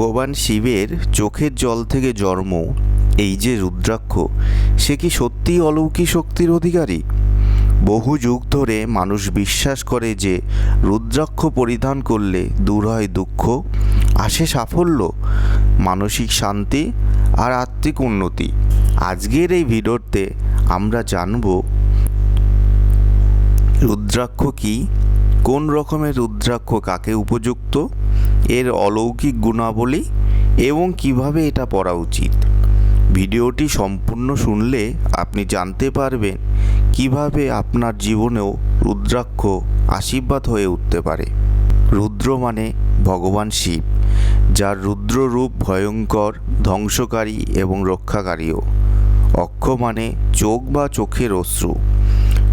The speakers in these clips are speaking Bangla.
ভগবান শিবের চোখের জল থেকে জন্ম, এই যে রুদ্রাক্ষ, সে কি সত্যিই অলৌকিক শক্তির অধিকারী? বহু যুগ ধরে মানুষ বিশ্বাস করে যে রুদ্রাক্ষ পরিধান করলে দূর হয় দুঃখ, আসে সাফল্য, মানসিক শান্তি আর আত্মিক উন্নতি। আজকের এই ভিডিওতে আমরা জানব, রুদ্রাক্ষ কি, কোন রকমের রুদ্রাক্ষ কাকে উপযুক্ত? এর অলৌকিক গুণাবলী এবং কীভাবে এটা পড়া উচিত। ভিডিওটি সম্পূর্ণ শুনলে আপনি জানতে পারবেন কীভাবে আপনার জীবনেও রুদ্রাক্ষ আশীর্বাদ হয়ে উঠতে পারে। রুদ্র মানে ভগবান শিব, যার রুদ্র রূপ ভয়ঙ্কর, ধ্বংসকারী এবং রক্ষাকারীও। অক্ষ মানে চোখ বা চোখের অশ্রু।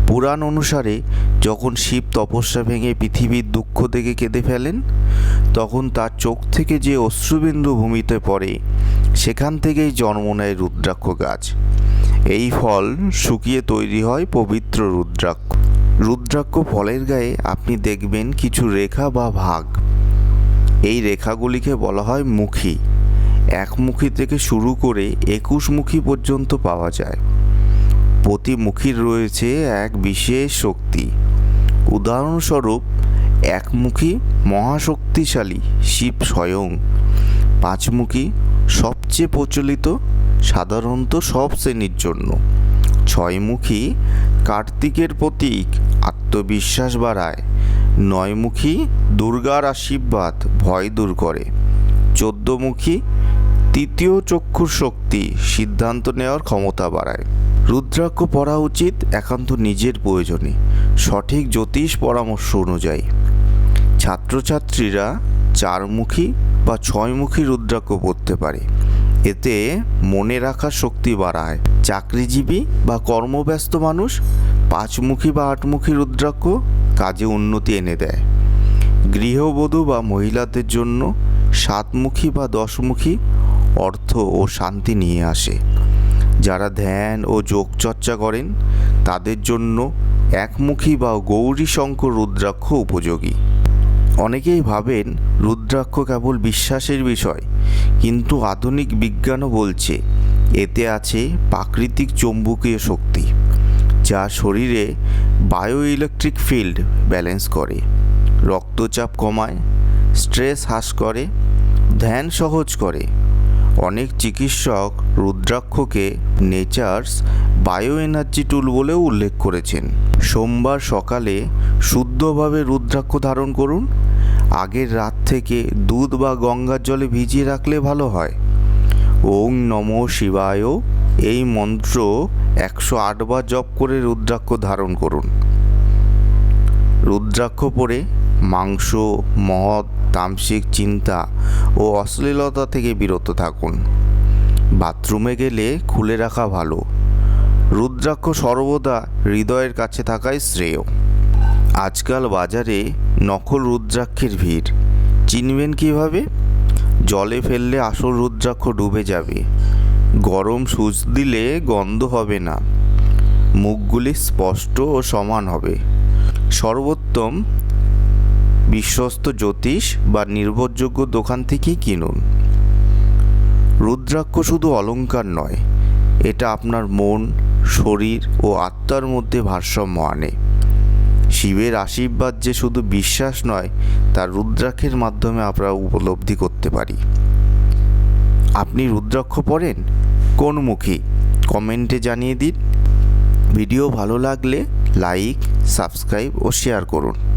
পুরাণ অনুসারে, যখন শিব তপস্যা ভেঙে পৃথিবীর দুঃখ থেকে কেঁদে ফেলেন, তখন তার চোখ থেকে যে অশ্রুবিন্দু ভূমিতে পড়ে, সেখান থেকেই জন্ম নেয় রুদ্রাক্ষ গাছ। এই ফল শুকিয়ে তৈরি হয় পবিত্র রুদ্রাক্ষ। রুদ্রাক্ষ ফলের গায়ে আপনি দেখবেন কিছু রেখা বা ভাগ। এই রেখাগুলিকে বলা হয় মুখী। একমুখী থেকে শুরু করে একুশমুখী পর্যন্ত পাওয়া যায়। প্রতি মুখীর রয়েছে এক বিশেষ শক্তি। উদাহরণস্বরূপ, একমুখী মহাশক্তিশালী শিব স্বয়ং। পাঁচমুখী সবচেয়ে প্রচলিত, সাধারণত সব শ্রেণির জন্য। ছয়মুখী কার্তিকের প্রতীক আত্মবিশ্বাস বাড়ায়। নয়মুখী দুর্গার আশীর্বাদ ভয় দূর করে। চোদ্দমুখী তৃতীয় চক্ষুর শক্তি সিদ্ধান্ত নেওয়ার ক্ষমতা বাড়ায়। রুদ্রাক্ষ পড়া উচিত, একান্ত নিজের প্রয়োজনে। সঠিক জ্যোতিষ পরামর্শ অনুযায়ী। ছাত্রছাত্রীরা চারমুখী বা ছয়মুখী রুদ্রাক্ষ পড়তে পারে। এতে মনে রাখার শক্তি বাড়ায়। চাকরিজীবী বা কর্মব্যস্ত মানুষ পাঁচমুখী বা আটমুখী রুদ্রাক্ষ কাজে উন্নতি এনে দেয়। গৃহবধূ বা মহিলাদের জন্য সাতমুখী বা দশমুখী অর্থ ও শান্তি নিয়ে আসে। যারা ধ্যান ও যোগচর্চা করেন, তাদের জন্য একমুখী বা গৌরী শঙ্কর রুদ্রাক্ষ উপযোগী। অনেকেই ভাবেন রুদ্রাক্ষ কেবল বিশ্বাসের বিষয়, কিন্তু আধুনিক বিজ্ঞানও বলছে, এতে আছে প্রাকৃতিক চৌম্বকীয় শক্তি, যা শরীরে বায়ো ইলেকট্রিক ফিল্ড ব্যালেন্স করে। রক্তচাপ কমায়, স্ট্রেস হ্রাস করে, ধ্যান সহজ করে। অনেক চিকিৎসক রুদ্রাক্ষকে নেচার্স বায়ো এনার্জি টুল বলেও উল্লেখ করেছেন। সোমবার সকালে শুদ্ধভাবে রুদ্রাক্ষ ধারণ করুন। আগের রাত থেকে দুধ বা গঙ্গার জলে ভিজিয়ে রাখলে ভালো হয়। ওং নম শিবায়। এই মন্ত্র একশো আটবার জপ করে রুদ্রাক্ষ ধারণ করুন। রুদ্রাক্ষ পরে মাংস, মদ, তামসিক চিন্তা ও অশ্লীলতা থেকে বিরত থাকুন। বাথরুমে গেলে খুলে রাখা ভালো। রুদ্রাক্ষ সর্বদা হৃদয়ের কাছে থাকাই শ্রেয়। আজকাল বাজারে নকল রুদ্রাক্ষের ভিড়। চিনবেন কীভাবে? জলে ফেললে আসল রুদ্রাক্ষ ডুবে যাবে। গরম সুচ দিলে গন্ধ হবে না। মুখগুলি স্পষ্ট ও সমান হবে। সর্বোত্তম বিশ্বস্ত জ্যোতিষ বা নির্ভরযোগ্য দোকান থেকেই কিনুন। রুদ্রাক্ষ শুধু অলঙ্কার নয়, এটা আপনার মন, শরীর ও আত্মার মধ্যে ভারসাম্য আনে। শিবের আশীর্বাদ যে শুধু বিশ্বাস নয়, তা রুদ্রাক্ষের মাধ্যমে আমরা উপলব্ধি করতে পারি। আপনি রুদ্রাক্ষ পড়েন? কোন মুখী? কমেন্টে জানিয়ে দিন। ভিডিও ভালো লাগলে লাইক, সাবস্ক্রাইব ও শেয়ার করুন।